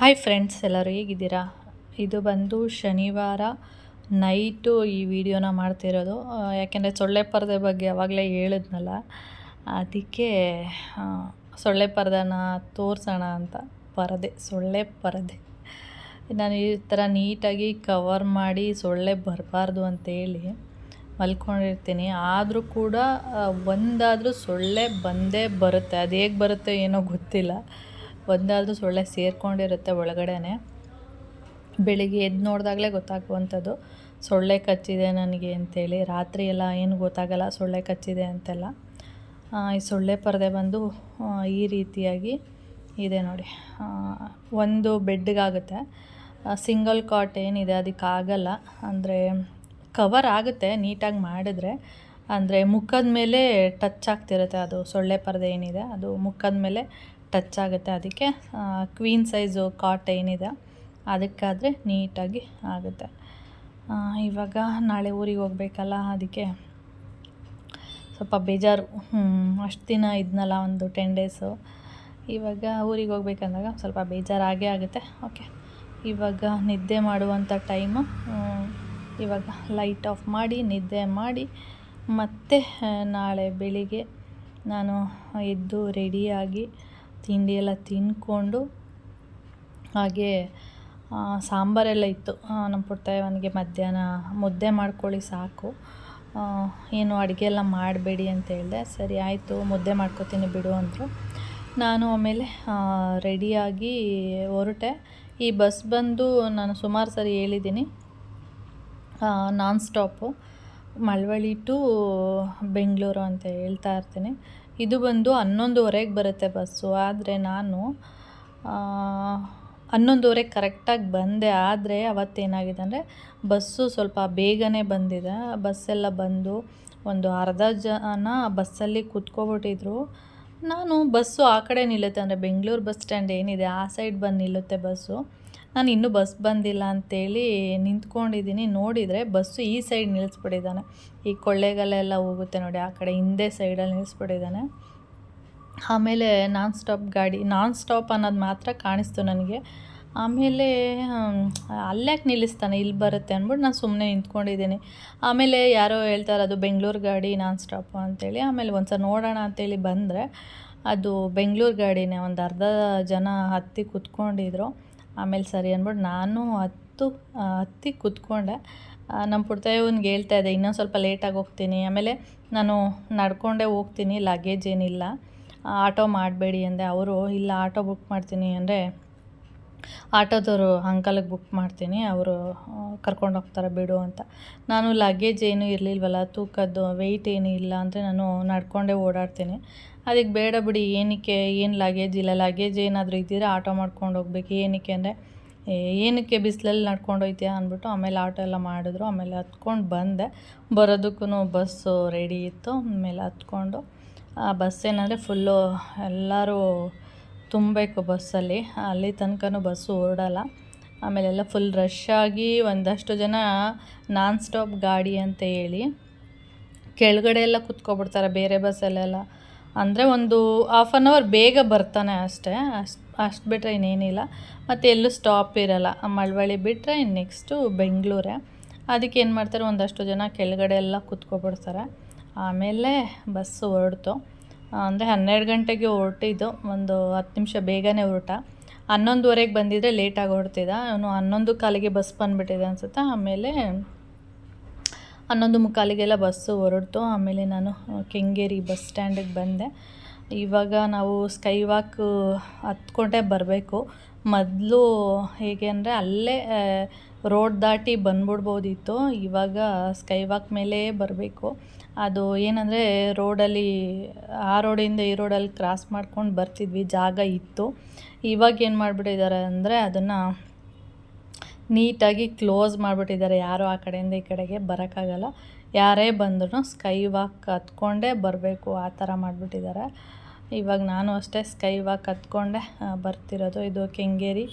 Hi friends ಎಲ್ಲರೂ ಹೇಗಿದ್ದೀರಾ? ಇದು ಬಂದು ಶನಿವಾರ ನೈಟು ಈ ವಿಡಿಯೋನ ಮಾಡ್ತಿರೋದು. ಯಾಕೆಂದರೆ ಸೊಳ್ಳೆ ಪರದೆ ಬಗ್ಗೆ ಯಾವಾಗಲೇ ಹೇಳಿದ್ನಲ್ಲ, ಅದಕ್ಕೆ ಸೊಳ್ಳೆ ಪರದೆನ ತೋರಿಸೋಣ ಅಂತ ಪರದೆ, ಸೊಳ್ಳೆ ಪರದೆ. ನಾನು ಈ ಥರ ನೀಟಾಗಿ ಕವರ್ ಮಾಡಿ ಸೊಳ್ಳೆ ಬರಬಾರ್ದು ಅಂತೇಳಿ ಮಲ್ಕೊಂಡಿರ್ತೀನಿ. ಆದರೂ ಕೂಡ ಒಂದಾದರೂ ಸೊಳ್ಳೆ ಬಂದೇ ಬರುತ್ತೆ. ಅದು ಹೇಗೆ ಬರುತ್ತೆ ಏನೋ ಗೊತ್ತಿಲ್ಲ. ಒಂದಾದರೂ ಸೊಳ್ಳೆ ಸೇರಿಕೊಂಡಿರುತ್ತೆ ಒಳಗಡೆನೆ. ಬೆಳಿಗ್ಗೆ ಎದ್ದು ನೋಡಿದಾಗಲೇ ಗೊತ್ತಾಗುವಂಥದ್ದು. ಸೊಳ್ಳೆ ಕಚ್ಚಿದೆ ನನಗೆ ಅಂತೇಳಿ. ರಾತ್ರಿ ಎಲ್ಲ ಏನು ಗೊತ್ತಾಗಲ್ಲ ಸೊಳ್ಳೆ ಕಚ್ಚಿದೆ ಅಂತೆಲ್ಲ. ಈ ಸೊಳ್ಳೆ ಪರದೆ ಬಂದು ಈ ರೀತಿಯಾಗಿ ಇದೆ ನೋಡಿ. ಒಂದು ಬೆಡ್ಗಾಗುತ್ತೆ. ಸಿಂಗಲ್ ಕಾಟ್ ಏನಿದೆ ಅದಕ್ಕೆ ಆಗಲ್ಲ. ಅಂದರೆ ಕವರ್ ಆಗುತ್ತೆ ನೀಟಾಗಿ ಮಾಡಿದ್ರೆ. ಅಂದರೆ ಮುಖದ ಮೇಲೆ ಟಚ್ ಆಗ್ತಿರುತ್ತೆ ಅದು ಸೊಳ್ಳೆ ಪರದೆ ಏನಿದೆ. ಅದು ಮುಖದ ಮೇಲೆ ಟಚ್ ಆಗುತ್ತೆ ಅದಕ್ಕೆ ಕ್ವೀನ್ ಸೈಜು ಕಾಟ್ ಏನಿದೆ, ಅದಕ್ಕಾದರೆ ನೀಟಾಗಿ ಆಗುತ್ತೆ. ಇವಾಗ ನಾಳೆ ಊರಿಗೆ ಹೋಗ್ಬೇಕಲ್ಲ, ಅದಕ್ಕೆ ಸ್ವಲ್ಪ ಬೇಜಾರು. ಅಷ್ಟು ದಿನ ಇದ್ನಲ್ಲ ಒಂದು ಟೆನ್ ಡೇಸು ಇವಾಗ ಊರಿಗೆ ಹೋಗ್ಬೇಕಂದಾಗ ಸ್ವಲ್ಪ ಬೇಜಾರಾಗೇ ಆಗುತ್ತೆ. ಓಕೆ ಇವಾಗ ನಿದ್ದೆ ಮಾಡುವಂಥ ಟೈಮು ಇವಾಗ ಲೈಟ್ ಆಫ್ ಮಾಡಿ, ನಿದ್ದೆ ಮಾಡಿ, ಮತ್ತೆ ನಾಳೆ ಬೆಳಿಗ್ಗೆ ನಾನು ಎದ್ದು ರೆಡಿಯಾಗಿ ತಿಂಡಿ ಎಲ್ಲ ತಿಂದ್ಕೊಂಡು ಹಾಗೆ ಸಾಂಬಾರೆಲ್ಲ ಇತ್ತು. ನಮ್ಮ ಪುಟ್ಟಯ್ಯವನಿಗೆ ಮಧ್ಯಾಹ್ನ ಮುದ್ದೆ ಮಾಡ್ಕೊಳ್ಳಿ ಸಾಕು. ಏನು ಅಡುಗೆ ಎಲ್ಲ ಮಾಡಬೇಡಿ ಅಂತ ಹೇಳಿದೆ. ಸರಿ ಆಯಿತು, ಮುದ್ದೆ ಮಾಡ್ಕೊತೀನಿ ಬಿಡು ಅಂದರು. ನಾನು ಆಮೇಲೆ ರೆಡಿಯಾಗಿ ಹೊರಟೆ. ಈ ಬಸ್ ಬಂದು ನಾನು ಸುಮಾರು ಸರಿ ಹೇಳಿದ್ದೀನಿ. ನಾನ್ ಸ್ಟಾಪು. ಮಳವಳ್ಳಿ ಟು ಬೆಂಗಳೂರು ಅಂತ ಹೇಳ್ತಾ ಇರ್ತೀನಿ. ಇದು ಬಂದು ಹನ್ನೊಂದುವರೆಗೆ ಬರುತ್ತೆ ಬಸ್ಸು. ಆದರೆ ನಾನು ಹನ್ನೊಂದುವರೆಗೆ ಕರೆಕ್ಟಾಗಿ ಬಂದೆ. ಆದರೆ ಅವತ್ತೇನಾಗಿದೆ ಅಂದರೆ ಬಸ್ಸು ಸ್ವಲ್ಪ ಬೇಗನೆ ಬಂದಿದೆ. ಬಸ್ಸೆಲ್ಲ ಬಂದು ಒಂದು ಅರ್ಧ ಜನ ಬಸ್ಸಲ್ಲಿ ಕೂತ್ಕೊಬಿಟ್ಟಿದ್ರು. ನಾನು ಬಸ್ಸು ಆ ಕಡೆ ನಿಲ್ಲುತ್ತೆ ಅಂದರೆ ಬೆಂಗಳೂರು ಬಸ್ ಸ್ಟ್ಯಾಂಡ್ ಏನಿದೆ ಆ ಸೈಡ್ ಬಂದು ನಿಲ್ಲುತ್ತೆ ಬಸ್ಸು. ನಾನು ಇನ್ನೂ ಬಸ್ ಬಂದಿಲ್ಲ ಅಂತೇಳಿ ನಿಂತ್ಕೊಂಡಿದ್ದೀನಿ. ನೋಡಿದರೆ ಬಸ್ಸು ಈ ಸೈಡ್ ನಿಲ್ಲಿಸ್ಬಿಟ್ಟಿದ್ದಾನೆ ಈ ಕೊಳ್ಳೆಗಾಲೆಲ್ಲ ಹೋಗುತ್ತೆ ನೋಡಿ, ಆ ಕಡೆ ಹಿಂದೆ ಸೈಡಲ್ಲಿ ನಿಲ್ಲಿಸ್ಬಿಟ್ಟಿದ್ದಾನೆ ಆಮೇಲೆ ನಾನ್ ಸ್ಟಾಪ್ ಗಾಡಿ, ನಾನ್ ಸ್ಟಾಪ್ ಅನ್ನೋದು ಮಾತ್ರ ಕಾಣಿಸ್ತು ನನಗೆ. ಆಮೇಲೆ ಅಲ್ಲ್ಯಾಕೆ ನಿಲ್ಲಿಸ್ತಾನೆ, ಇಲ್ಲಿ ಬರುತ್ತೆ ಅಂದ್ಬಿಟ್ಟು ನಾನು ಸುಮ್ಮನೆ ನಿಂತ್ಕೊಂಡಿದ್ದೀನಿ. ಆಮೇಲೆ ಯಾರೋ ಹೇಳ್ತಾರೆ, ಅದು ಬೆಂಗಳೂರು ಗಾಡಿ, ನಾನ್ ಸ್ಟಾಪು ಅಂತೇಳಿ. ಆಮೇಲೆ ಒಂದು ಸಲ ನೋಡೋಣ ಅಂತೇಳಿ ಬಂದರೆ, ಅದು ಬೆಂಗಳೂರು ಗಾಡಿನೇ, ಒಂದು ಅರ್ಧ ಜನ ಹತ್ತಿ ಕುತ್ಕೊಂಡಿದ್ರು. ಆಮೇಲೆ ಸರಿ ಅಂದ್ಬಿಟ್ಟು ನಾನು ಹತ್ತು ಹತ್ತಿ ಕುತ್ಕೊಂಡೆ. ನಮ್ಮ ಪುಟ್ಟಯ್ಯವ್ನಿಗೆ ಹೇಳ್ತಾ ಇದ್ದೆ, ಇನ್ನೊಂದು ಸ್ವಲ್ಪ ಲೇಟಾಗಿ ಹೋಗ್ತೀನಿ. ಆಮೇಲೆ ನಾನು ನಡ್ಕೊಂಡೇ ಹೋಗ್ತೀನಿ ಲಗೇಜ್ ಏನಿಲ್ಲ. ಆಟೋ ಮಾಡಬೇಡಿ ಅಂದೆ. ಅವರು, ಇಲ್ಲ, ಆಟೋ ಬುಕ್ ಮಾಡ್ತೀನಿ. ಅಂದರೆ ಆಟೋದವರು ಅಂಕಲಿಗೆ ಬುಕ್ ಮಾಡ್ತೀನಿ, ಅವರು ಕರ್ಕೊಂಡು ಹೋಗ್ತಾರೆ, ಬಿಡು ಅಂತ. ನಾನು ಲಗೇಜ್ ಏನೂ ಇರಲಿಲ್ವಲ್ಲ, ತೂಕದ್ದು ವೆಯ್ಟ್ ಏನೂ ಇಲ್ಲ ಅಂದರೆ ನಾನು ನಡ್ಕೊಂಡೇ ಓಡಾಡ್ತೀನಿ. ಅದಕ್ಕೆ ಬೇಡ ಬಿಡಿ, ಏನಕ್ಕೆ, ಏನು ಲಗೇಜ್ ಇಲ್ಲ ಲಗೇಜ್ ಏನಾದರೂ ಇದ್ದಿದ್ರೆ ಆಟೋ ಮಾಡ್ಕೊಂಡು ಹೋಗ್ಬೇಕು. ಏನಕ್ಕೆ ಅಂದರೆ ಏನಕ್ಕೆ ಬಿಸಿಲಲ್ಲಿ ನಡ್ಕೊಂಡು ಹೋಯ್ತೀಯ ಅಂದ್ಬಿಟ್ಟು ಆಮೇಲೆ ಆಟೋ ಎಲ್ಲ ಮಾಡಿದ್ರು. ಆಮೇಲೆ ಹತ್ಕೊಂಡು ಬಂದೆ. ಬರೋದಕ್ಕೂ ಬಸ್ಸು ರೆಡಿ ಇತ್ತು. ಆಮೇಲೆ ಹತ್ಕೊಂಡು, ಆ ಬಸ್ ಏನಂದರೆ ಫುಲ್ಲು ಎಲ್ಲರೂ ತುಂಬಬೇಕು ಬಸ್ಸಲ್ಲಿ ಅಲ್ಲಿ. ತನಕನೂ ಬಸ್ಸು ಹೊರಡಲ್ಲ ಆಮೇಲೆಲ್ಲ ಫುಲ್ ರಶ್ ಆಗಿ ಒಂದಷ್ಟು ಜನ ನಾನ್ ಸ್ಟಾಪ್ ಗಾಡಿ ಅಂತ ಹೇಳಿ, ಕೆಳಗಡೆ ಎಲ್ಲ ಕುತ್ಕೊಬಿಡ್ತಾರೆ. ಬೇರೆ ಬಸ್ಸಲ್ಲೆಲ್ಲ ಅಂದರೆ ಒಂದು ಹಾಫ್ ಆನ್ ಅವರ್ ಬೇಗ ಬರ್ತಾನೆ ಅಷ್ಟೇ. ಅಷ್ಟು ಅಷ್ಟು ಬಿಟ್ಟರೆ ಇನ್ನೇನಿಲ್ಲ. ಮತ್ತು ಎಲ್ಲೂ ಸ್ಟಾಪ್ ಇರಲ್ಲ. ಮಳವಳ್ಳಿ ಬಿಟ್ಟರೆ ಇನ್ನು ನೆಕ್ಸ್ಟು ಬೆಂಗಳೂರೇ. ಅದಕ್ಕೆ ಏನು ಮಾಡ್ತಾರೆ, ಒಂದಷ್ಟು ಜನ ಕೆಳಗಡೆ ಎಲ್ಲ ಕೂತ್ಕೊಬಿಡ್ತಾರೆ. ಆಮೇಲೆ ಬಸ್ಸು ಹೊರಡ್ತು. ಅಂದರೆ ಹನ್ನೆರಡು ಗಂಟೆಗೆ ಹೊರಟಿದ್ದು. ಒಂದು ಹತ್ತು ನಿಮಿಷ ಬೇಗನೆ ಹೊರಟ ಹನ್ನೊಂದುವರೆಗೆ ಬಂದಿದ್ದರೆ ಲೇಟಾಗಿ ಹೊರಡ್ತಿದ್ದ. ಅವನು ಹನ್ನೊಂದು ಕಾಲಿಗೆ ಬಸ್ ಬಂದುಬಿಟ್ಟಿದೆ ಅನ್ಸುತ್ತೆ. ಆಮೇಲೆ ಹನ್ನೊಂದು ಮುಕ್ಕಾಲಿಗೆಲ್ಲ ಬಸ್ಸು ಹೊರಡ್ತು. ಆಮೇಲೆ ನಾನು ಕೆಂಗೇರಿ ಬಸ್ ಸ್ಟ್ಯಾಂಡಿಗೆ ಬಂದೆ. ಇವಾಗ ನಾವು ಸ್ಕೈ ವಾಕ್ ಹತ್ಕೊಂಡೇ ಬರಬೇಕು. ಮೊದಲು ಹೇಗೆ ಅಂದರೆ ಅಲ್ಲೇ ರೋಡ್ ದಾಟಿ ಬಂದ್ಬಿಡ್ಬೋದಿತ್ತು. ಇವಾಗ ಸ್ಕೈ ವಾಕ್ ಮೇಲೇ ಬರಬೇಕು. ಅದು ಏನಂದರೆ ರೋಡಲ್ಲಿ, ಆ ರೋಡಿಂದ ಈ ರೋಡಲ್ಲಿ ಕ್ರಾಸ್ ಮಾಡ್ಕೊಂಡು ಬರ್ತಿದ್ವಿ. ಜಾಗ ಇತ್ತು. ಇವಾಗ ಏನು ಮಾಡಿಬಿಟ್ಟಿದ್ದಾರೆ ಅಂದರೆ ಅದನ್ನು ನೀಟಾಗಿ ಕ್ಲೋಸ್ ಮಾಡಿಬಿಟ್ಟಿದ್ದಾರೆ ಯಾರು ಆ ಕಡೆಯಿಂದ ಈ ಕಡೆಗೆ ಬರೋಕ್ಕಾಗಲ್ಲ. ಯಾರೇ ಬಂದರೂ ಸ್ಕೈ ವಾಕ್ ಹತ್ಕೊಂಡೇ ಬರಬೇಕು, ಆ ಥರ ಮಾಡಿಬಿಟ್ಟಿದ್ದಾರೆ. ಇವಾಗ ನಾನು ಅಷ್ಟೇ ಸ್ಕೈ ವಾಕ್ ಹತ್ಕೊಂಡೆ ಬರ್ತಿರೋದು. ಇದು ಕೆಂಗೇರಿ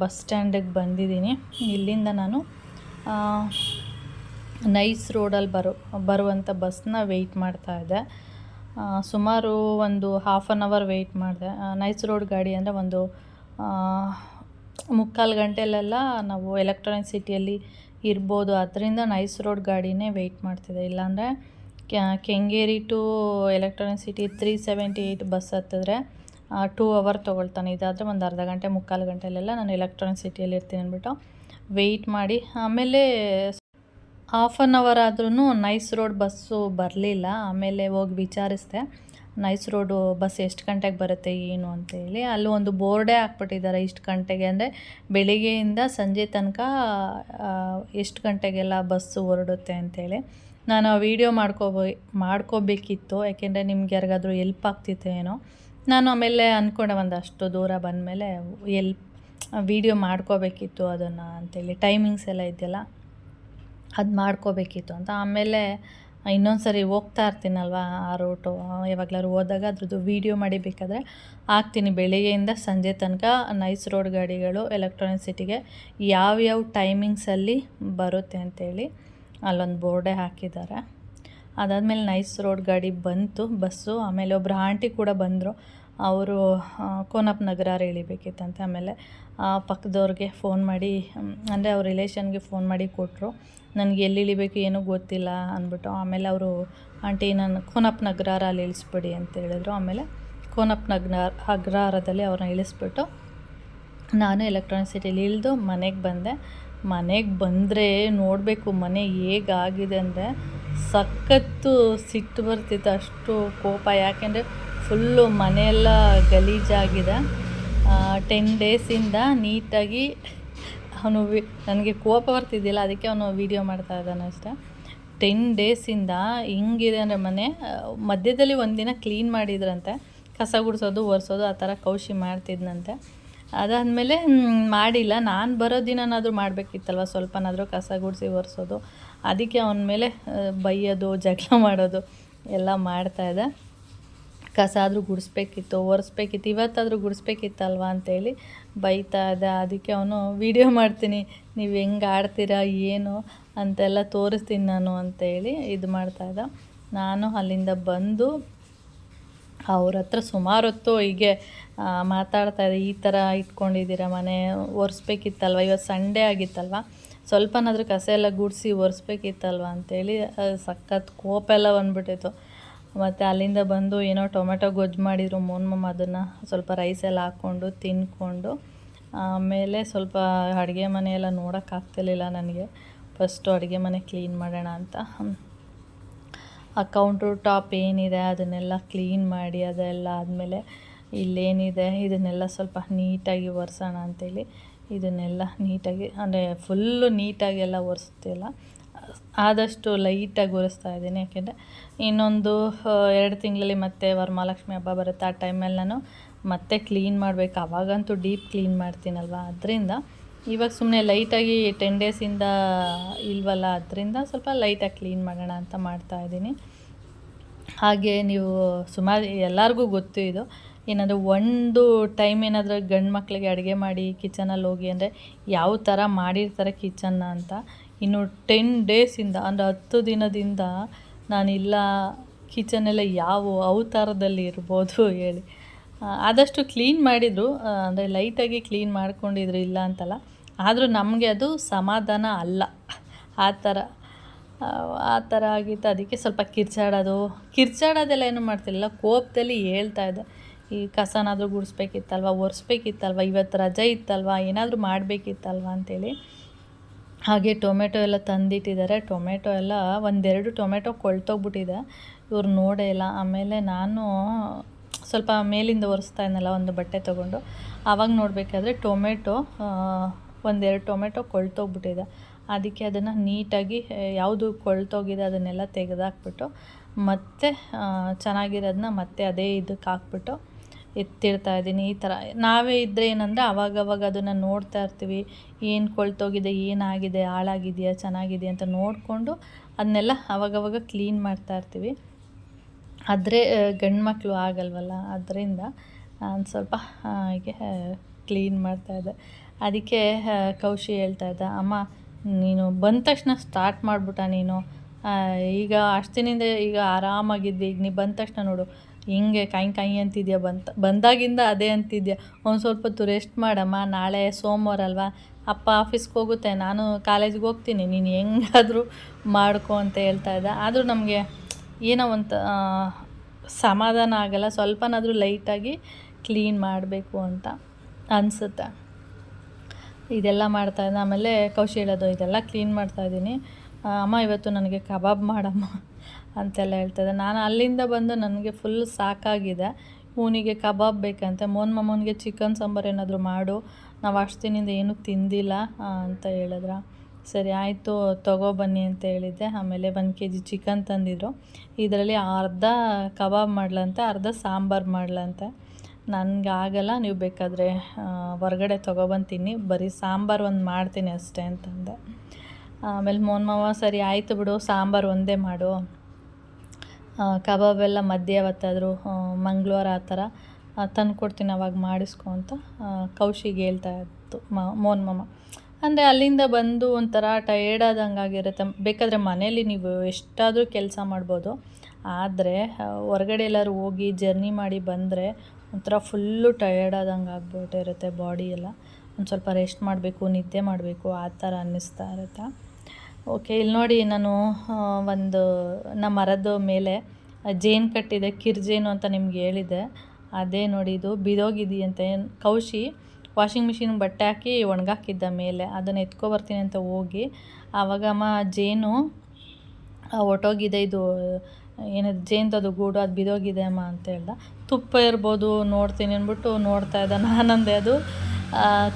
ಬಸ್ ಸ್ಟ್ಯಾಂಡಿಗೆ ಬಂದಿದ್ದೀನಿ. ಇಲ್ಲಿಂದ ನಾನು ನೈಸ್ ರೋಡಲ್ಲಿ ಬರೋ, ಬರುವಂಥ ಬಸ್ನ ವೆಯ್ಟ್ ಮಾಡ್ತಾ ಇದ್ದೆ. ಸುಮಾರು ಒಂದು ಹಾಫ್ ಆನ್ ಅವರ್ ವೆಯ್ಟ್ ಮಾಡಿದೆ. ನೈಸ್ ರೋಡ್ ಗಾಡಿ ಅಂದರೆ ಒಂದು ಮುಕ್ಕಾಲು ಗಂಟೆಲೆಲ್ಲ ನಾವು ಎಲೆಕ್ಟ್ರಾನಿಕ್ ಸಿಟಿಯಲ್ಲಿ ಇರ್ಬೋದು. ಅದರಿಂದ ನೈಸ್ ರೋಡ್ ಗಾಡಿನೇ ವೆಯ್ಟ್ ಮಾಡ್ತಿದೆ. ಇಲ್ಲಾಂದರೆ Kengeri to electronic city three seventy eight bus ಹತ್ತಿದ್ರೆ ಟೂ ಅವರ್ ತೊಗೊಳ್ತಾನೆ. ಇದಾದರೆ ಒಂದು ಅರ್ಧ ಗಂಟೆ, ಮುಕ್ಕಾಲು ಗಂಟೆಲೆಲ್ಲ ನಾನು ಎಲೆಕ್ಟ್ರಾನಿಕ್ ಸಿಟಿಯಲ್ಲಿ ಇರ್ತೀನಿ ಅಂದ್ಬಿಟ್ಟು ವೆಯ್ಟ್ ಮಾಡಿ. ಆಮೇಲೆ ಹಾಫ್ ಆನ್ ಅವರ್ ಆದ್ರೂ ನೈಸ್ ರೋಡ್ ಬಸ್ಸು ಬರಲಿಲ್ಲ. ಆಮೇಲೆ ಹೋಗಿ ವಿಚಾರಿಸಿದೆ. ನೈಸ್ ರೋಡು ಬಸ್ ಎಷ್ಟು ಗಂಟೆಗೆ ಬರುತ್ತೆ ಏನು ಅಂತೇಳಿ ಅಲ್ಲಿ ಒಂದು ಬೋರ್ಡೇ ಹಾಕ್ಬಿಟ್ಟಿದ್ದಾರೆ ಇಷ್ಟು ಗಂಟೆಗೆ. ಅಂದರೆ ಬೆಳಿಗ್ಗೆಯಿಂದ ಸಂಜೆ ತನಕ ಎಷ್ಟು ಗಂಟೆಗೆಲ್ಲ ಬಸ್ಸು ಹೊರಡುತ್ತೆ ಅಂತೇಳಿ ನಾನು ಆ ವೀಡಿಯೋ ಮಾಡ್ಕೋಬೋ, ಮಾಡ್ಕೋಬೇಕಿತ್ತು. ಯಾಕೆಂದರೆ ನಿಮ್ಗೆ ಯಾರಿಗಾದ್ರೂ ಎಲ್ಪ್ ಆಗ್ತಿತ್ತು ಏನೋ. ನಾನು ಆಮೇಲೆ ಅಂದ್ಕೊಂಡೆ ಒಂದಷ್ಟು ದೂರ ಬಂದಮೇಲೆ ಎಲ್ಪ್, ವೀಡಿಯೋ ಮಾಡ್ಕೋಬೇಕಿತ್ತು ಅದನ್ನು ಅಂತೇಳಿ ಟೈಮಿಂಗ್ಸ್ ಎಲ್ಲ ಇದೆಯಲ್ಲ, ಅದು ಮಾಡ್ಕೋಬೇಕಿತ್ತು ಅಂತ. ಆಮೇಲೆ ಇನ್ನೊಂದು ಸರಿ ಹೋಗ್ತಾ ಇರ್ತೀನಲ್ವಾ ಆ ರೂಟು ಯಾವಾಗಲಾದ್ರು ಹೋದಾಗ ಅದ್ರದ್ದು ವೀಡಿಯೋ ಮಾಡಿ ಬೇಕಾದರೆ ಹಾಕ್ತೀನಿ. ಬೆಳಗ್ಗೆಯಿಂದ ಸಂಜೆ ತನಕ ನೈಸ್ ರೋಡ್ ಗಾಡಿಗಳು ಎಲೆಕ್ಟ್ರಾನಿಕ್ ಸಿಟಿಗೆ ಯಾವ್ಯಾವ ಟೈಮಿಂಗ್ಸಲ್ಲಿ ಬರುತ್ತೆ ಅಂತೇಳಿ ಅಲ್ಲೊಂದು ಬೋರ್ಡೇ ಹಾಕಿದ್ದಾರೆ. ಅದಾದಮೇಲೆ ನೈಸ್ ರೋಡ್ ಗಾಡಿ ಬಂತು, ಬಸ್ಸು. ಆಮೇಲೆ ಒಬ್ಬರು ಆಂಟಿ ಕೂಡ ಬಂದರು. ಅವರು ಕೋನಪ್ಪ ನಗರ ಇಳಿಬೇಕಿತ್ತಂತೆ ಆಮೇಲೆ ಪಕ್ಕದವ್ರಿಗೆ ಫೋನ್ ಮಾಡಿ ಅಂದರೆ ಅವ್ರ ರಿಲೇಷನ್ಗೆ ಫೋನ್ ಮಾಡಿ ಕೊಟ್ಟರು ನನಗೆ ಎಲ್ಲಿ ಇಳಿಬೇಕು ಏನೂ ಗೊತ್ತಿಲ್ಲ ಅಂದ್ಬಿಟ್ಟು, ಆಮೇಲೆ ಅವರು, ಆಂಟಿ, ನಾನು ಕೋನಪ್ಪ ನಗರಾರ ಅಲ್ಲಿ ಇಳಿಸ್ಬಿಡಿ ಅಂತ ಹೇಳಿದ್ರು. ಆಮೇಲೆ ಕೋನಪ್ಪ ನಗ್ನ ಅಗ್ರಹಾರದಲ್ಲಿ ಅವ್ರನ್ನ ಇಳಿಸ್ಬಿಟ್ಟು, ನಾನು ಎಲೆಕ್ಟ್ರಾನಿಕ್ ಸಿಟಿಲಿ ಇಳಿದು ಮನೆಗೆ ಬಂದೆ. ಮನೆಗೆ ಬಂದರೆ ನೋಡಬೇಕು ಮನೆ ಹೇಗಾಗಿದೆ ಅಂದರೆ ಸಖತ್ತು ಸಿಟ್ಟು ಬರ್ತಿತ್ತು. ಅಷ್ಟು ಕೋಪ. ಯಾಕೆಂದರೆ ಫುಲ್ಲು ಮನೆಯೆಲ್ಲ ಗಲೀಜಾಗಿದೆ. ಟೆನ್ ಡೇಸಿಂದ ನೀಟಾಗಿ ಅವನು ನನಗೆ ಕೋಪ ಬರ್ತಿದ್ದಿಲ್ಲ, ಅದಕ್ಕೆ ಅವನು ವೀಡಿಯೋ ಮಾಡ್ತಾ ಇದ್ದಾನೆ ಅಷ್ಟೆ. ಟೆನ್ ಡೇಸಿಂದ ಹಿಂಗಿದೆ ಅಂದರೆ ಮನೆ, ಮಧ್ಯದಲ್ಲಿ ಒಂದಿನ ಕ್ಲೀನ್ ಮಾಡಿದ್ರಂತೆ. ಕಸ ಗುಡಿಸೋದು, ಒರೆಸೋದು, ಆ ಥರ ಕೌಶಿ ಮಾಡ್ತಿದ್ನಂತೆ. ಅದಾದಮೇಲೆ ಮಾಡಿಲ್ಲ. ನಾನು ಬರೋ ದಿನನಾದರೂ ಮಾಡಬೇಕಿತ್ತಲ್ವ? ಸ್ವಲ್ಪನಾದರೂ ಕಸ ಗುಡಿಸಿ, ಒರೆಸೋದು. ಅದಕ್ಕೆ ಅವನ ಮೇಲೆ ಬೈಯೋದು, ಜಗಳ ಮಾಡೋದು, ಎಲ್ಲ ಮಾಡ್ತಾಯಿದ್ದೆ ಕಸ ಆದರೂ ಗುಡಿಸ್ಬೇಕಿತ್ತು, ಒರೆಸ್ಬೇಕಿತ್ತು, ಇವತ್ತಾದರೂ ಗುಡಿಸ್ಬೇಕಿತ್ತಲ್ವ ಅಂತೇಳಿ ಬೈತಾ ಇದ್ದ. ಅದಕ್ಕೆ ಅವನು, ವೀಡಿಯೋ ಮಾಡ್ತೀನಿ, ನೀವು ಹೆಂಗೆ ಆಡ್ತೀರಾ, ಏನು ಅಂತೆಲ್ಲ ತೋರಿಸ್ತೀನಿ ನಾನು ಅಂತೇಳಿ ಇದು ಮಾಡ್ತಾಯಿದ್ದ ನಾನು ಅಲ್ಲಿಂದ ಬಂದು ಅವ್ರ ಹತ್ರ ಸುಮಾರು ಹೊತ್ತು ಹೀಗೆ ಮಾತಾಡ್ತಾಯಿದ್ದೆ ಈ ಥರ ಇಟ್ಕೊಂಡಿದ್ದೀರ ಮನೆ, ಒರೆಸ್ಬೇಕಿತ್ತಲ್ವ ಇವತ್ತು ಸಂಡೇ ಆಗಿತ್ತಲ್ವ, ಸ್ವಲ್ಪನಾದರೂ ಕಸ ಎಲ್ಲ ಗುಡಿಸಿ ಒರೆಸ್ಬೇಕಿತ್ತಲ್ವ ಅಂತೇಳಿ ಸಖತ್ ಕೋಪ ಎಲ್ಲ ಬಂದ್ಬಿಟ್ಟಿತ್ತು. ಮತ್ತು ಅಲ್ಲಿಂದ ಬಂದು ಏನೋ ಟೊಮೆಟೊ ಗೊಜ್ಜು ಮಾಡಿದರು ಮೋನ್ಮಮ್ಮ ಅದನ್ನು. ಸ್ವಲ್ಪ ರೈಸ್ ಎಲ್ಲ ಹಾಕ್ಕೊಂಡು ತಿಂದ್ಕೊಂಡು ಆಮೇಲೆ ಸ್ವಲ್ಪ ಅಡುಗೆ ಮನೆಯೆಲ್ಲ ನೋಡೋಕ್ಕಾಗ್ತಿರ್ಲಿಲ್ಲ ನನಗೆ. ಫಸ್ಟು ಅಡುಗೆ ಮನೆ ಕ್ಲೀನ್ ಮಾಡೋಣ ಅಂತ. ಆ ಕೌಂಟ್ರ್ ಟಾಪ್ ಏನಿದೆ ಅದನ್ನೆಲ್ಲ ಕ್ಲೀನ್ ಮಾಡಿ ಅದೆಲ್ಲ ಆದಮೇಲೆ ಇಲ್ಲೇನಿದೆ, ಇದನ್ನೆಲ್ಲ ಸ್ವಲ್ಪ ನೀಟಾಗಿ ಒರೆಸೋಣ ಅಂತೇಳಿ. ಇದನ್ನೆಲ್ಲ ನೀಟಾಗಿ, ಅಂದರೆ ಫುಲ್ಲು ನೀಟಾಗಿ ಎಲ್ಲ ಒರೆಸ್ತಿಲ್ಲ ಆದಷ್ಟು ಲೈಟಾಗಿ ಒರೆಸ್ತಾ ಇದ್ದೀನಿ. ಯಾಕೆಂದರೆ ಇನ್ನೊಂದು ಎರಡು ತಿಂಗಳಲ್ಲಿ ಮತ್ತೆ ವರಮಹಾಲಕ್ಷ್ಮಿ ಹಬ್ಬ ಬರುತ್ತೆ. ಆ ಟೈಮಲ್ಲಿ ನಾನು ಮತ್ತೆ ಕ್ಲೀನ್ ಮಾಡಬೇಕು. ಅವಾಗಂತೂ ಡೀಪ್ ಕ್ಲೀನ್ ಮಾಡ್ತೀನಲ್ವ? ಅದರಿಂದ ಇವಾಗ ಸುಮ್ಮನೆ ಲೈಟಾಗಿ ಟೆನ್ ಡೇಸಿಂದ ಇಲ್ವಲ್ಲ? ಅದರಿಂದ ಸ್ವಲ್ಪ ಲೈಟಾಗಿ ಕ್ಲೀನ್ ಮಾಡೋಣ ಅಂತ ಮಾಡ್ತಾ ಇದ್ದೀನಿ. ಹಾಗೆ ನೀವು ಸುಮಾರು, ಎಲ್ಲರಿಗೂ ಗೊತ್ತು ಇದು. ಏನಾದರೂ ಒಂದು ಟೈಮ್ ಏನಾದರೂ ಗಂಡು ಮಕ್ಕಳಿಗೆ ಅಡುಗೆ ಮಾಡಿ ಕಿಚನಲ್ಲಿ ಹೋಗಿ ಅಂದರೆ ಯಾವ ಥರ ಮಾಡಿರ್ತಾರೆ ಕಿಚನ್ನ ಅಂತ. ಇನ್ನು ಟೆನ್ ಡೇಸಿಂದ ಅಂದರೆ ಹತ್ತು ದಿನದಿಂದ ನಾನಿಲ್ಲ ಕಿಚನೆಲ್ಲ ಯಾವ ಅವತಾರದಲ್ಲಿ ಇರ್ಬೋದು ಹೇಳಿ. ಆದಷ್ಟು ಕ್ಲೀನ್ ಮಾಡಿದರು ಅಂದರೆ ಲೈಟಾಗಿ ಕ್ಲೀನ್ ಮಾಡ್ಕೊಂಡಿದ್ರು ಇಲ್ಲ ಅಂತಲ್ಲ. ಆದರೂ ನಮಗೆ ಅದು ಸಮಾಧಾನ ಅಲ್ಲ. ಆ ಥರ ಆ ಥರ ಆಗಿತ್ತು. ಅದಕ್ಕೆ ಸ್ವಲ್ಪ ಕಿರ್ಚಾಡೋದು. ಕಿರ್ಚಾಡೋದೆಲ್ಲ ಏನು ಮಾಡ್ತಿಲ್ಲ ಕೋಪದಲ್ಲಿ ಹೇಳ್ತಾ ಇದ್ದೆ. ಈ ಕಸನಾದರೂ ಗುಡಿಸ್ಬೇಕಿತ್ತಲ್ವ, ಒರೆಸ್ಬೇಕಿತ್ತಲ್ವ, ಇವತ್ತು ರಜೆ ಇತ್ತಲ್ವ, ಏನಾದರೂ ಮಾಡಬೇಕಿತ್ತಲ್ವ ಅಂತೇಳಿ. ಹಾಗೆ ಟೊಮೆಟೊ ಎಲ್ಲ ತಂದಿಟ್ಟಿದ್ದಾರೆ. ಟೊಮೆಟೊ ಎಲ್ಲ ಒಂದೆರಡು ಟೊಮೆಟೊ ಕೊಳ್ತೋಗ್ಬಿಟ್ಟಿದೆ. ಇವ್ರು ನೋಡೇ ಇಲ್ಲ. ಆಮೇಲೆ ನಾನು ಸ್ವಲ್ಪ ಮೇಲಿಂದ ಒರೆಸ್ತಾ ಇದ್ನಲ್ಲ ಒಂದು ಬಟ್ಟೆ ತೊಗೊಂಡು. ಆವಾಗ ನೋಡಬೇಕಾದ್ರೆ ಟೊಮೆಟೊ ಒಂದೆರಡು ಟೊಮೆಟೊ ಕೊಳ್ತೋಗ್ಬಿಟ್ಟಿದೆ. ಅದಕ್ಕೆ ಅದನ್ನು ನೀಟಾಗಿ ಯಾವುದು ಕೊಳ್ತೋಗಿದೆ ಅದನ್ನೆಲ್ಲ ತೆಗೆದಾಕ್ಬಿಟ್ಟು ಮತ್ತೆ ಚೆನ್ನಾಗಿರೋದನ್ನ ಮತ್ತೆ ಅದೇ ಇದಕ್ಕೆ ಹಾಕ್ಬಿಟ್ಟು ಎತ್ತಿಡ್ತಾ ಇದ್ದೀನಿ. ಈ ಥರ ನಾವೇ ಇದ್ದರೆ ಏನಂದರೆ ಅವಾಗವಾಗ ಅದನ್ನು ನೋಡ್ತಾ ಇರ್ತೀವಿ. ಏನು ಕೊಳ್ತೋಗಿದೆ, ಏನಾಗಿದೆ, ಹಾಳಾಗಿದೆಯಾ, ಚೆನ್ನಾಗಿದೆಯಾ ಅಂತ ನೋಡಿಕೊಂಡು ಅದನ್ನೆಲ್ಲ ಅವಾಗವಾಗ ಕ್ಲೀನ್ ಮಾಡ್ತಾ ಇರ್ತೀವಿ. ಆದರೆ ಗಂಡು ಮಕ್ಕಳು ಆಗಲ್ವಲ್ಲ, ಅದರಿಂದ ನಾನು ಸ್ವಲ್ಪ ಹೀಗೆ ಕ್ಲೀನ್ ಮಾಡ್ತಾ ಇದ್ದೆ. ಅದಕ್ಕೆ ಕೌಶಿ ಹೇಳ್ತಾ ಇದ್ದ, ಅಮ್ಮ, ನೀನು ಬಂದ ತಕ್ಷಣ ಸ್ಟಾರ್ಟ್ ಮಾಡಿಬಿಟ್ಟ ನೀನು. ಈಗ ಅಷ್ಟಿನಿಂದ ಈಗ ಆರಾಮಾಗಿದ್ವಿ ಈಗ ನೀ ಬಂದ ತಕ್ಷಣ ನೋಡು. ಹಿಂಗೆ ಕಾಯಿ ಕಾಯಿ ಅಂತಿದ್ಯಾ? ಬಂತ, ಬಂದಾಗಿಂದ ಅದೇ ಅಂತಿದ್ಯಾ? ಒಂದು ಸ್ವಲ್ಪ ಹೊತ್ತು ರೆಸ್ಟ್ ಮಾಡಮ್ಮ, ನಾಳೆ ಸೋಮವಾರ ಅಲ್ವಾ? ಅಪ್ಪ ಆಫೀಸ್ಗೆ ಹೋಗುತ್ತೆ, ನಾನು ಕಾಲೇಜ್ಗೆ ಹೋಗ್ತೀನಿ, ನೀನು ಹೆಂಗಾದರೂ ಮಾಡ್ಕೊ ಅಂತ ಹೇಳ್ತಾ ಇದ್ದ. ಆದರೂ ನಮಗೆ ಏನೋ ಒಂದು ಸಮಾಧಾನ ಆಗಲ್ಲ, ಸ್ವಲ್ಪನಾದರೂ ಲೈಟಾಗಿ ಕ್ಲೀನ್ ಮಾಡಬೇಕು ಅಂತ ಅನಿಸುತ್ತೆ. ಇದೆಲ್ಲ ಮಾಡ್ತಾ ಇದ್ದೆ. ಆಮೇಲೆ ಕೌಶಿ ಹೇಳೋದು, ಇದೆಲ್ಲ ಕ್ಲೀನ್ ಮಾಡ್ತಾಯಿದ್ದೀನಿ ಅಮ್ಮ ಇವತ್ತು ನನಗೆ ಕಬಾಬ್ ಮಾಡಮ್ಮ. ಅಂತೆಲ್ಲ ಹೇಳ್ತದೆ. ನಾನು ಅಲ್ಲಿಂದ ಬಂದು ನನಗೆ ಫುಲ್ ಸಾಕಾಗಿದೆ. ಇವನಿಗೆ ಕಬಾಬ್ ಬೇಕಂತೆ. ಮೋನ್ ಮಮ್ಮನಿಗೆ ಚಿಕನ್ ಸಾಂಬಾರು ಏನಾದರೂ ಮಾಡು. ನಾವು ಅಷ್ಟು ದಿನದಿಂದ ಏನೂ ತಿಂದಿಲ್ಲ ಅಂತ ಹೇಳಿದ್ರ. ಸರಿ, ಆಯಿತು ತೊಗೊಬನ್ನಿ ಅಂತ ಹೇಳಿದ್ದೆ. ಆಮೇಲೆ ಒನ್ ಕೆ ಜಿ ಚಿಕನ್ ತಂದಿದ್ರು. ಇದರಲ್ಲಿ ಅರ್ಧ ಕಬಾಬ್ ಮಾಡ್ಲಂತೆ, ಅರ್ಧ ಸಾಂಬಾರು ಮಾಡ್ಲಂತೆ. ನನಗೆ ಆಗಲ್ಲ, ನೀವು ಬೇಕಾದರೆ ಹೊರಗಡೆ ತೊಗೊಬಂದು ತಿನ್ನಿ ಬರೀ ಸಾಂಬಾರು ಒಂದು ಮಾಡ್ತೀನಿ ಅಷ್ಟೇ ಅಂತಂದೆ. ಆಮೇಲೆ ಮೋನ್ ಮಾವ ಸರಿ, ಆಯಿತು ಬಿಡು, ಸಾಂಬಾರು ಒಂದೇ ಮಾಡು. ಆ, ಎಲ್ಲ ಮಧ್ಯೆ ಯಾವತ್ತಾದರೂ ಮಂಗಳವಾರ ಆ ಥರ ತಂದು ಕೊಡ್ತೀನಿ ಅವಾಗ ಮಾಡಿಸ್ಕೊ ಅಂತ ಕೌಶಿಗೆ ಹೇಳ್ತಾ ಇತ್ತು ಮೋನ್ ಮಾಮ. ಅಂದರೆ ಅಲ್ಲಿಂದ ಬಂದು ಒಂಥರ ಟಯರ್ಡ್ ಆದಂಗೆ ಆಗಿರುತ್ತೆ. ಬೇಕಾದರೆ ಮನೇಲಿ ನೀವು ಎಷ್ಟಾದರೂ ಕೆಲಸ ಮಾಡ್ಬೋದು. ಆದರೆ ಹೊರಗಡೆ ಎಲ್ಲರೂ ಹೋಗಿ ಜರ್ನಿ ಮಾಡಿ ಬಂದರೆ ಒಂಥರ ಫುಲ್ಲು ಟಯರ್ಡ್ ಆದಂಗೆ ಆಗ್ಬಿಟ್ಟಿರುತ್ತೆ ಬಾಡಿ ಎಲ್ಲ. ಒಂದು ಸ್ವಲ್ಪ ರೆಸ್ಟ್ ಮಾಡಬೇಕು ನಿದ್ದೆ ಮಾಡಬೇಕು ಆ ಥರ ಅನ್ನಿಸ್ತಾ ಇರುತ್ತೆ. ಓಕೆ ಇಲ್ಲಿ ನೋಡಿ ನಾನು ಒಂದು ನಮ್ಮ ಮರದ ಮೇಲೆ ಜೇನು ಕಟ್ಟಿದೆ, ಕಿರ್ಜೇನು ಅಂತ ನಿಮ್ಗೆ ಹೇಳಿದೆ. ಅದೇ ನೋಡಿ ಇದು ಬಿದೋಗಿದೆಯಂತೆ ಕೌಶಿ ವಾಷಿಂಗ್ ಮಿಷಿನ್ ಬಟ್ಟೆ ಹಾಕಿ ಒಣಗಾಕಿದ್ದ ಮೇಲೆ, ಅದನ್ನು ಎತ್ಕೊಬರ್ತೀನಿ ಅಂತ ಹೋಗಿ, ಆವಾಗ ಅಮ್ಮ ಜೇನು ಒಟ್ಟೋಗಿದೆ ಇದು, ಏನದು ಅದು ಗೂಡು, ಅದು ಬಿದೋಗಿದೆ ಅಮ್ಮ ಅಂತ ಹೇಳ್ದ. ತುಪ್ಪ ಇರ್ಬೋದು, ನೋಡ್ತೀನಿ ಅಂದ್ಬಿಟ್ಟು ನೋಡ್ತಾ ಇದ್ದ ನಾನಂದೆ ಅದು.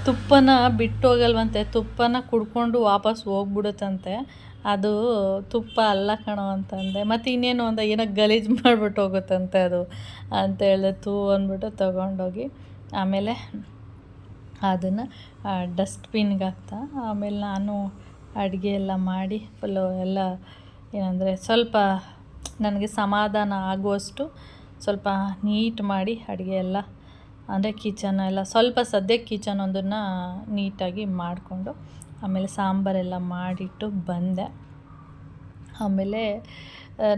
ತುಪ್ಪನ ಬಿಟ್ಟೋಗಲ್ವಂತೆ, ತುಪ್ಪನ ಕುಡ್ಕೊಂಡು ವಾಪಸ್ ಹೋಗ್ಬಿಡುತ್ತಂತೆ. ಅದು ತುಪ್ಪ ಅಲ್ಲ ಕಣೋ ಅಂತಂದೆ. ಮತ್ತು ಇನ್ನೇನು ಅಂದ ಏನೋ ಗಲೀಜು ಮಾಡಿಬಿಟ್ಟು ಹೋಗುತ್ತಂತೆ ಅದು ಅಂತ ಹೇಳಿದೆ ತೂ ಅಂದ್ಬಿಟ್ಟು ತೊಗೊಂಡೋಗಿ ಆಮೇಲೆ ಅದನ್ನು ಡಸ್ಟ್ಬಿನ್ಗೆ ಹಾಕ್ತಾ. ಆಮೇಲೆ ನಾನು ಅಡುಗೆ ಎಲ್ಲ ಮಾಡಿ, ಫುಲ್ಲು ಎಲ್ಲ ಏನಂದರೆ ಸ್ವಲ್ಪ ನನಗೆ ಸಮಾಧಾನ ಆಗುವಷ್ಟು ಸ್ವಲ್ಪ ನೀಟ್ ಮಾಡಿ ಅಡುಗೆ ಎಲ್ಲ ಅಂದರೆ ಕಿಚನ್ ಎಲ್ಲ ಸ್ವಲ್ಪ ಸದ್ಯಕ್ಕೆ ಕಿಚನ್ ಒಂದನ್ನು ನೀಟಾಗಿ ಮಾಡಿಕೊಂಡು ಆಮೇಲೆ ಸಾಂಬಾರೆಲ್ಲ ಮಾಡಿಟ್ಟು ಬಂದೆ. ಆಮೇಲೆ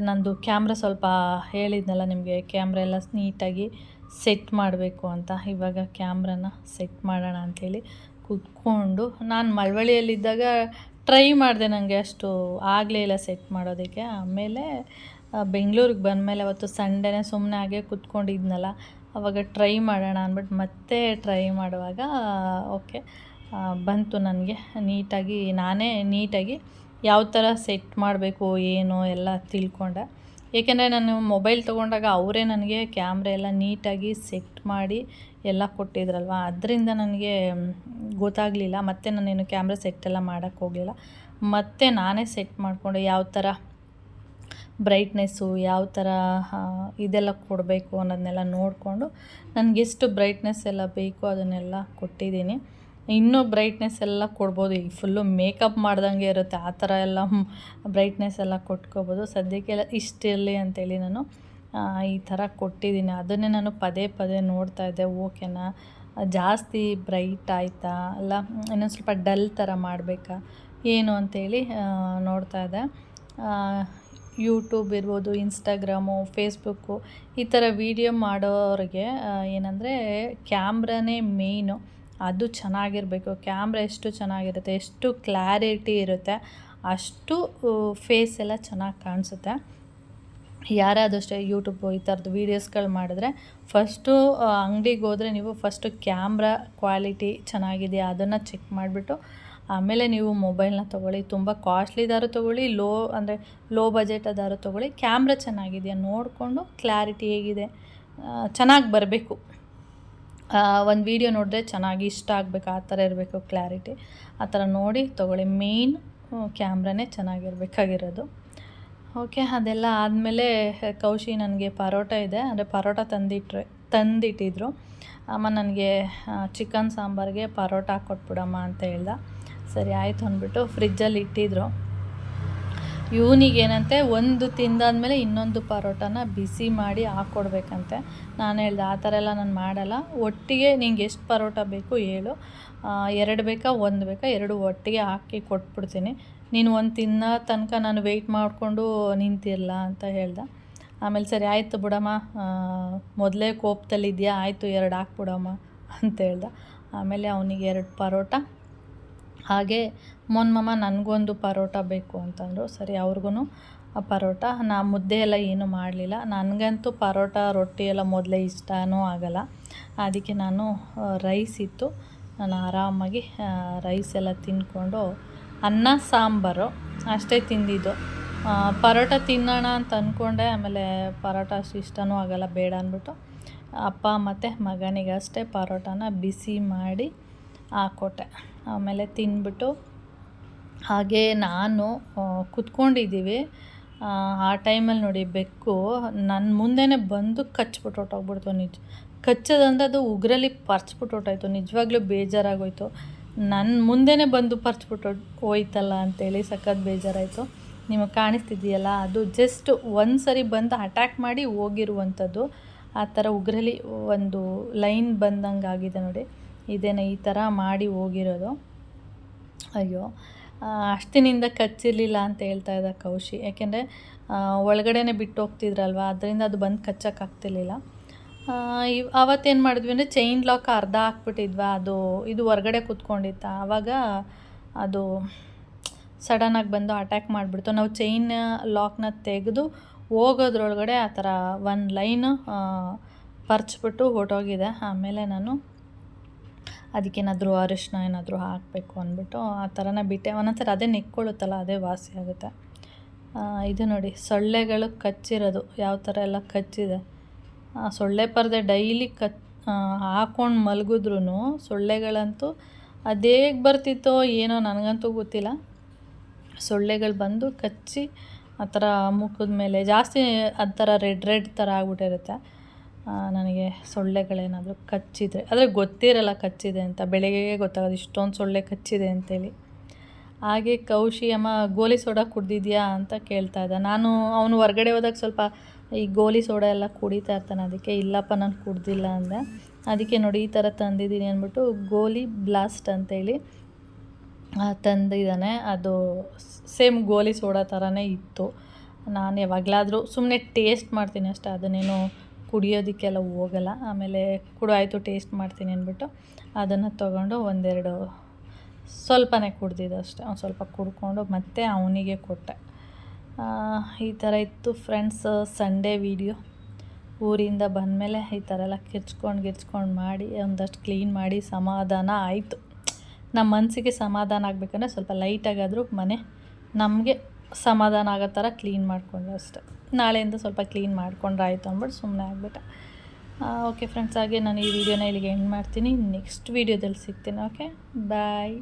ನಂದು ಕ್ಯಾಮ್ರಾ ಸ್ವಲ್ಪ ಹೇಳಿದ್ನಲ್ಲ ನಿಮಗೆ, ಕ್ಯಾಮ್ರಾ ಎಲ್ಲ ನೀಟಾಗಿ ಸೆಟ್ ಮಾಡಬೇಕು ಅಂತ. ಇವಾಗ ಕ್ಯಾಮ್ರಾನ ಸೆಟ್ ಮಾಡೋಣ ಅಂಥೇಳಿ ಕುತ್ಕೊಂಡು ನಾನು ಮಳವಳ್ಳಿಯಲ್ಲಿದ್ದಾಗ ಟ್ರೈ ಮಾಡಿದೆ ನನಗೆ ಅಷ್ಟು ಆಗಲೇ ಇಲ್ಲ ಸೆಟ್ ಮಾಡೋದಕ್ಕೆ. ಆಮೇಲೆ ಬೆಂಗಳೂರಿಗೆ ಬಂದಮೇಲೆ ಅವತ್ತು ಸಂಡೇನೇ ಸುಮ್ಮನೆ ಹಾಗೆ ಕೂತ್ಕೊಂಡಿದ್ನಲ್ಲ. ಅವಾಗ ಟ್ರೈ ಮಾಡೋಣ ಅಂದ್ಬಿಟ್ಟು ಮತ್ತೆ ಟ್ರೈ ಮಾಡುವಾಗ ಓಕೆ ಬಂತು ನನಗೆ. ನೀಟಾಗಿ, ನಾನೇ ನೀಟಾಗಿ ಯಾವ ಥರ ಸೆಟ್ ಮಾಡಬೇಕು, ಏನು ಎಲ್ಲ ತಿಳ್ಕೊಂಡೆ. ಏಕೆಂದರೆ ನಾನು ಮೊಬೈಲ್ ತೊಗೊಂಡಾಗ ಅವರೇ ನನಗೆ ಕ್ಯಾಮ್ರ ಎಲ್ಲ ನೀಟಾಗಿ ಸೆಟ್ ಮಾಡಿ ಎಲ್ಲ ಕೊಟ್ಟಿದ್ರಲ್ವ? ಅದರಿಂದ ನನಗೆ ಗೊತ್ತಾಗಲಿಲ್ಲ. ಮತ್ತೆ ನಾನೇನು ಕ್ಯಾಮ್ರಾ ಸೆಟ್ ಎಲ್ಲ ಮಾಡೋಕ್ಕೆ ಹೋಗಲಿಲ್ಲ. ಮತ್ತು ನಾನೇ ಸೆಟ್ ಮಾಡಿಕೊಂಡೆ ಯಾವ ಥರ ಬ್ರೈಟ್ನೆಸ್ಸು ಯಾವ ಥರ ಇದೆಲ್ಲ ಕೊಡಬೇಕು ಅನ್ನೋದನ್ನೆಲ್ಲ ನೋಡಿಕೊಂಡು ನನಗೆಷ್ಟು ಬ್ರೈಟ್ನೆಸ್ ಎಲ್ಲ ಬೇಕು ಅದನ್ನೆಲ್ಲ ಕೊಟ್ಟಿದ್ದೀನಿ. ಇನ್ನೂ ಬ್ರೈಟ್ನೆಸ್ ಎಲ್ಲ ಕೊಡ್ಬೋದು. ಈಗ ಫುಲ್ಲು ಮೇಕಪ್ ಮಾಡ್ದಂಗೆ ಇರುತ್ತೆ. ಆ ಥರ ಎಲ್ಲ ಬ್ರೈಟ್ನೆಸ್ ಎಲ್ಲ ಕೊಟ್ಕೋಬೋದು. ಸದ್ಯಕ್ಕೆಲ್ಲ ಇಷ್ಟಿರಲಿ ಅಂತೇಳಿ ನಾನು ಈ ಥರ ಕೊಟ್ಟಿದ್ದೀನಿ. ಅದನ್ನೇ ನಾನು ಪದೇ ಪದೇ ನೋಡ್ತಾ ಇದ್ದೆ. ಓಕೆನಾ? ಜಾಸ್ತಿ ಬ್ರೈಟ್ ಆಯಿತಾ? ಅಲ್ಲ, ಇನ್ನೊಂದು ಸ್ವಲ್ಪ ಡಲ್ ಥರ ಮಾಡಬೇಕಾ? ಏನು ಅಂತೇಳಿ ನೋಡ್ತಾ ಇದ್ದೆ. ಯೂಟ್ಯೂಬ್ ಇರ್ಬೋದು, ಇನ್ಸ್ಟಾಗ್ರಾಮು, ಫೇಸ್ಬುಕ್ಕು ಈ ಥರ ವೀಡಿಯೋ ಮಾಡೋರಿಗೆ ಏನಂದರೆ ಕ್ಯಾಮ್ರಾನೇ ಮೇಯ್ನು. ಅದು ಚೆನ್ನಾಗಿರಬೇಕು. ಕ್ಯಾಮ್ರಾ ಎಷ್ಟು ಚೆನ್ನಾಗಿರುತ್ತೆ, ಎಷ್ಟು ಕ್ಲಾರಿಟಿ ಇರುತ್ತೆ, ಅಷ್ಟು ಫೇಸ್ ಎಲ್ಲ ಚೆನ್ನಾಗಿ ಕಾಣಿಸುತ್ತೆ. ಯಾರಾದರೂ ಅಷ್ಟೇ ಯೂಟ್ಯೂಬ್ ಈ ಥರದ್ದು ವೀಡಿಯೋಸ್ಗಳು ಮಾಡಿದ್ರೆ, ಫಸ್ಟು ಅಂಗಡಿಗೆ ಹೋದರೆ ನೀವು ಫಸ್ಟು ಕ್ಯಾಮ್ರಾ ಕ್ವಾಲಿಟಿ ಚೆನ್ನಾಗಿದೆಯಾ ಅದನ್ನು ಚೆಕ್ ಮಾಡಿಬಿಟ್ಟು ಆಮೇಲೆ ನೀವು ಮೊಬೈಲ್ನ ತೊಗೊಳ್ಳಿ, ತುಂಬ ಕಾಸ್ಟ್ಲಿದಾರು ತೊಗೊಳ್ಳಿ ಲೋ ಅಂದರೆ ಲೋ ಬಜೆಟ್ ಅದಾರು ತೊಗೊಳ್ಳಿ ಕ್ಯಾಮ್ರಾ ಚೆನ್ನಾಗಿದೆಯಾ ನೋಡಿಕೊಂಡು ಕ್ಲಾರಿಟಿ ಹೇಗಿದೆ ಚೆನ್ನಾಗಿ ಬರಬೇಕು. ಒಂದು ವೀಡಿಯೋ ನೋಡಿದ್ರೆ ಚೆನ್ನಾಗಿ ಇಷ್ಟ ಆಗಬೇಕು, ಆ ಥರ ಇರಬೇಕು ಕ್ಲಾರಿಟಿ ಆ ಥರ ನೋಡಿ ತೊಗೊಳ್ಳಿ ಮೇಯ್ನ್ ಕ್ಯಾಮ್ರಾನೇ ಚೆನ್ನಾಗಿರ್ಬೇಕಾಗಿರೋದು. ಓಕೆ ಅದೆಲ್ಲ ಆದಮೇಲೆ ಕೌಶಿ ನನಗೆ ಪರೋಟ ಇದೆ, ಅಂದರೆ ಪರೋಟ ತಂದಿಟ್ರೆ, ತಂದಿಟ್ಟಿದ್ರು. ಅಮ್ಮ ನನಗೆ ಚಿಕನ್ ಸಾಂಬಾರಿಗೆ ಪರೋಟ ಕೊಟ್ಬಿಡಮ್ಮ ಅಂತ ಹೇಳ್ದ. ಸರಿ ಆಯಿತು ಅಂದ್ಬಿಟ್ಟು ಫ್ರಿಜ್ಜಲ್ಲಿ ಇಟ್ಟಿದ್ರು. ಇವನಿಗೇನಂತೆ ಒಂದು ತಿಂದಾದಮೇಲೆ ಇನ್ನೊಂದು ಪರೋಟನ ಬಿಸಿ ಮಾಡಿ ಹಾಕ್ಕೊಡ್ಬೇಕಂತೆ ನಾನು ಹೇಳ್ದೆ, ಆ ಥರ ಎಲ್ಲ ನಾನು ಮಾಡಲ್ಲ. ಒಟ್ಟಿಗೆ ನಿಂಗೆ ಎಷ್ಟು ಪರೋಟ ಬೇಕು ಹೇಳು. ಎರಡು ಬೇಕಾ, ಒಂದು ಬೇಕಾ, ಎರಡು ಒಟ್ಟಿಗೆ ಹಾಕಿ ಕೊಟ್ಬಿಡ್ತೀನಿ. ನೀನು ಒಂದು ತಿನ್ನ ತನಕ ನಾನು ವೆಯ್ಟ್ ಮಾಡಿಕೊಂಡು ನಿಂತಿರಲ್ಲ ಅಂತ ಹೇಳ್ದೆ. ಆಮೇಲೆ ಸರಿ ಆಯಿತು ಬಿಡಮ್ಮ ಮೊದಲೇ ಕೋಪದಲ್ಲಿದೆಯಾ, ಆಯಿತು ಎರಡು ಹಾಕ್ಬಿಡಮ್ಮ ಅಂತ ಹೇಳ್ದೆ. ಆಮೇಲೆ ಅವನಿಗೆ ಎರಡು ಪರೋಟ. ಹಾಗೆ ಮೊನ್ಮಮ್ಮ ನನಗೊಂದು ಪರೋಟ ಬೇಕು ಅಂತಂದರು. ಸರಿ ಅವ್ರಿಗೂ ಪರೋಟ. ನಾ ಮುದ್ದೆ ಎಲ್ಲ ಏನು ಮಾಡಲಿಲ್ಲ. ನನಗಂತೂ ಪರೋಟ, ರೊಟ್ಟಿ ಎಲ್ಲ ಮೊದಲೇ ಇಷ್ಟವೂ ಆಗಲ್ಲ. ಅದಕ್ಕೆ ನಾನು ರೈಸ್ ಇತ್ತು. ನಾನು ಆರಾಮಾಗಿ ರೈಸ್ ಎಲ್ಲ ತಿಂದ್ಕೊಂಡು, ಅನ್ನ, ಸಾಂಬಾರು ಅಷ್ಟೇ ತಿಂದಿದ್ದು. ಪರೋಟ ತಿನ್ನೋಣ ಅಂತ ಅಂದ್ಕೊಂಡೆ ಆಮೇಲೆ ಪರೋಟ ಅಷ್ಟು ಇಷ್ಟವೂ ಆಗಲ್ಲ, ಬೇಡ ಅಂದ್ಬಿಟ್ಟು. ಅಪ್ಪ ಮತ್ತು ಮಗನಿಗೆ ಅಷ್ಟೇ ಪರೋಟನ ಬಿಸಿ ಮಾಡಿ ಹಾಕ್ಕೊಟ್ಟೆ ಆಮೇಲೆ ತಿಂದ್ಬಿಟ್ಟು ಹಾಗೆ ನಾನು ಕುತ್ಕೊಂಡಿದ್ದೀವಿ. ಆ, ಆ ಟೈಮಲ್ಲಿ ನೋಡಿ ಬೆಕ್ಕು ನನ್ನ ಮುಂದೆನೇ ಬಂದು ಕಚ್ಬಿಟ್ಟು ಹೊಟ್ಟೋಗ್ಬಿಡ್ತು ನಿಜ. ಕಚ್ಚೋದಂದ್ರೆ ಅದು ಉಗ್ರಲ್ಲಿ ಪರ್ಚ್ಬಿಟ್ಟು ಹೊಟ್ಟೋಯ್ತು ನಿಜವಾಗ್ಲೂ ಬೇಜಾರಾಗೋಯ್ತು. ನನ್ನ ಮುಂದೆನೇ ಬಂದು ಪರ್ಚ್ಬಿಟ್ಟು ಹೋಯ್ತಲ್ಲ ಅಂತೇಳಿ ಸಖತ್ ಬೇಜಾರಾಯಿತು. ನಿಮಗೆ ಕಾಣಿಸ್ತಿದೆಯಲ್ಲ ಅದು ಜಸ್ಟ್ ಒಂದು ಸರಿ ಬಂದು ಅಟ್ಯಾಕ್ ಮಾಡಿ ಹೋಗಿರುವಂಥದ್ದು. ಆ ಥರ ಉಗ್ರಲ್ಲಿ ಒಂದು ಲೈನ್ ಬಂದಂಗೆ ಆಗಿದೆ ನೋಡಿ. ಇದೇನೆ ಈ ಥರ ಮಾಡಿ ಹೋಗಿರೋದು. ಅಯ್ಯೋ ಅಷ್ಟಿನಿಂದ ಕಚ್ಚಿರಲಿಲ್ಲ ಅಂತ ಹೇಳ್ತಾ ಇದ್ದ ಕೌಶಿ. ಯಾಕೆಂದರೆ ಒಳಗಡೆನೆ ಬಿಟ್ಟು ಹೋಗ್ತಿದ್ರಲ್ವ, ಅದರಿಂದ ಅದು ಬಂದು ಕಚ್ಚೋಕ್ಕಾಗ್ತಿರ್ಲಿಲ್ಲ ಇವ್ ಆವತ್ತೇನು ಮಾಡಿದ್ವಿ ಅಂದರೆ ಚೈನ್ ಲಾಕ್ ಅರ್ಧ ಹಾಕ್ಬಿಟ್ಟಿದ್ವಾ, ಅದು, ಇದು ಹೊರಗಡೆ ಕೂತ್ಕೊಂಡಿತ್ತ. ಆವಾಗ ಅದು ಸಡನ್ನಾಗಿ ಬಂದು ಅಟ್ಯಾಕ್ ಮಾಡಿಬಿಡ್ತು. ನಾವು ಚೈನ್ ಲಾಕ್ನ ತೆಗೆದು ಹೋಗೋದ್ರೊಳಗಡೆ ಆ ಥರ ಒಂದು ಲೈನ್ ಪರ್ಚ್ಬಿಟ್ಟು ಹೊರ್ಟೋಗಿದೆ. ಆಮೇಲೆ ನಾನು ಅದಕ್ಕೇನಾದರೂ ಅರಿಶಿನ ಏನಾದರೂ ಹಾಕಬೇಕು ಅಂದ್ಬಿಟ್ಟು ಆ ಥರನೇ ಬಿಟ್ಟೆ. ಒಂದೊಂದ್ಸರಿ ಅದೇ ನೆಕ್ಕೊಳ್ಳುತ್ತಲ್ಲ ಅದೇ ವಾಸಿ ಆಗುತ್ತೆ. ಇದು ನೋಡಿ, ಸೊಳ್ಳೆಗಳು ಕಚ್ಚಿರೋದು. ಯಾವ ಥರ ಎಲ್ಲ ಕಚ್ಚಿದೆ. ಸೊಳ್ಳೆ ಪರದೆ ಡೈಲಿ ಕಚ್ ಹಾಕೊಂಡು ಮಲಗಿದ್ರೂ ಸೊಳ್ಳೆಗಳಂತೂ ಅದೇಗೆ ಬರ್ತಿತ್ತೋ ಏನೋ ನನಗಂತೂ ಗೊತ್ತಿಲ್ಲ. ಸೊಳ್ಳೆಗಳು ಬಂದು ಕಚ್ಚಿ ಆ ಥರ ಮುಖದ ಮೇಲೆ ಜಾಸ್ತಿ ಆ ಥರ ರೆಡ್ ರೆಡ್ ಥರ ಆಗ್ಬಿಟ್ಟಿರುತ್ತೆ. ನನಗೆ ಸೊಳ್ಳೆಗಳೇನಾದರೂ ಕಚ್ಚಿದರೆ, ಆದರೆ ಗೊತ್ತಿರಲ್ಲ ಕಚ್ಚಿದೆ ಅಂತ, ಬೆಳಗ್ಗೆ ಗೊತ್ತಾಗೋದು ಇಷ್ಟೊಂದು ಸೊಳ್ಳೆ ಕಚ್ಚಿದೆ ಅಂತೇಳಿ. ಹಾಗೆ ಕೌಶಿ, ಅಮ್ಮ ಗೋಲಿ ಸೋಡಾ ಕುಡ್ದಿದ್ಯಾ ಅಂತ ಕೇಳ್ತಾ ಇದ್ದ. ನಾನು, ಅವನು ಹೊರ್ಗಡೆ ಹೋದಾಗ ಸ್ವಲ್ಪ ಈ ಗೋಲಿ ಸೋಡಾ ಎಲ್ಲ ಕುಡಿತಾ ಇರ್ತಾನೆ, ಅದಕ್ಕೆ ಇಲ್ಲಪ್ಪ ನಾನು ಕುಡ್ದಿಲ್ಲ ಅಂದೆ. ಅದಕ್ಕೆ ನೋಡಿ ಈ ಥರ ತಂದಿದ್ದೀನಿ ಅಂದ್ಬಿಟ್ಟು ಗೋಲಿ ಬ್ಲಾಸ್ಟ್ ಅಂತೇಳಿ ತಂದಿದ್ದಾನೆ. ಅದು ಸೇಮ್ ಗೋಲಿ ಸೋಡಾ ಥರನೇ ಇತ್ತು. ನಾನು ಯಾವಾಗಲಾದರೂ ಸುಮ್ಮನೆ ಟೇಸ್ಟ್ ಮಾಡ್ತೀನಿ ಅಷ್ಟೇ, ಅದನ್ನೇನು ಕುಡಿಯೋದಕ್ಕೆಲ್ಲ ಹೋಗಲ್ಲ. ಆಮೇಲೆ ಕುಡು, ಆಯಿತು, ಟೇಸ್ಟ್ ಮಾಡ್ತೀನಿ ಅಂದ್ಬಿಟ್ಟು ಅದನ್ನು ತೊಗೊಂಡು ಒಂದೆರಡು ಸ್ವಲ್ಪನೇ ಕುಡ್ದಿದ್ದು ಅಷ್ಟೇ. ಒಂದು ಸ್ವಲ್ಪ ಕುಡ್ಕೊಂಡು ಮತ್ತೆ ಅವನಿಗೆ ಕೊಟ್ಟೆ. ಈ ಥರ ಇತ್ತು ಫ್ರೆಂಡ್ಸ್, ಸಂಡೇ ವೀಡಿಯೋ. ಊರಿಂದ ಬಂದಮೇಲೆ ಈ ಥರ ಎಲ್ಲ ಕಿರ್ಚ್ಕೊಂಡು ಗಿರ್ಚ್ಕೊಂಡು ಮಾಡಿ, ಒಂದಷ್ಟು ಕ್ಲೀನ್ ಮಾಡಿ ಸಮಾಧಾನ ಆಯಿತು. ನಮ್ಮ ಮನಸ್ಸಿಗೆ ಸಮಾಧಾನ ಆಗಬೇಕಂದ್ರೆ ಸ್ವಲ್ಪ ಲೈಟಾಗಾದರೂ ಮನೆ ನಮಗೆ ಸಮಾಧಾನ ಆಗೋ ಥರ ಕ್ಲೀನ್ ಮಾಡಿಕೊಂಡೆ ಅಷ್ಟೆ. ನಾಳೆಯಿಂದ ಸ್ವಲ್ಪ ಕ್ಲೀನ್ ಮಾಡ್ಕೊಂಡ್ರೆ ಆಯಿತು ಅಂದ್ಬಿಟ್ಟು ಸುಮ್ಮನೆ ಆಗ್ಬಿಟ್ಟೆ. ಓಕೆ ಫ್ರೆಂಡ್ಸ್ ಹಾಗೆ ನಾನು ಈ ವಿಡಿಯೋನ ಇಲ್ಲಿಗೆ ಎಂಡ್ ಮಾಡ್ತೀನಿ. ನೆಕ್ಸ್ಟ್ ವೀಡಿಯೋದಲ್ಲಿ ಸಿಗ್ತೀನಿ ಓಕೆ ಬಾಯ್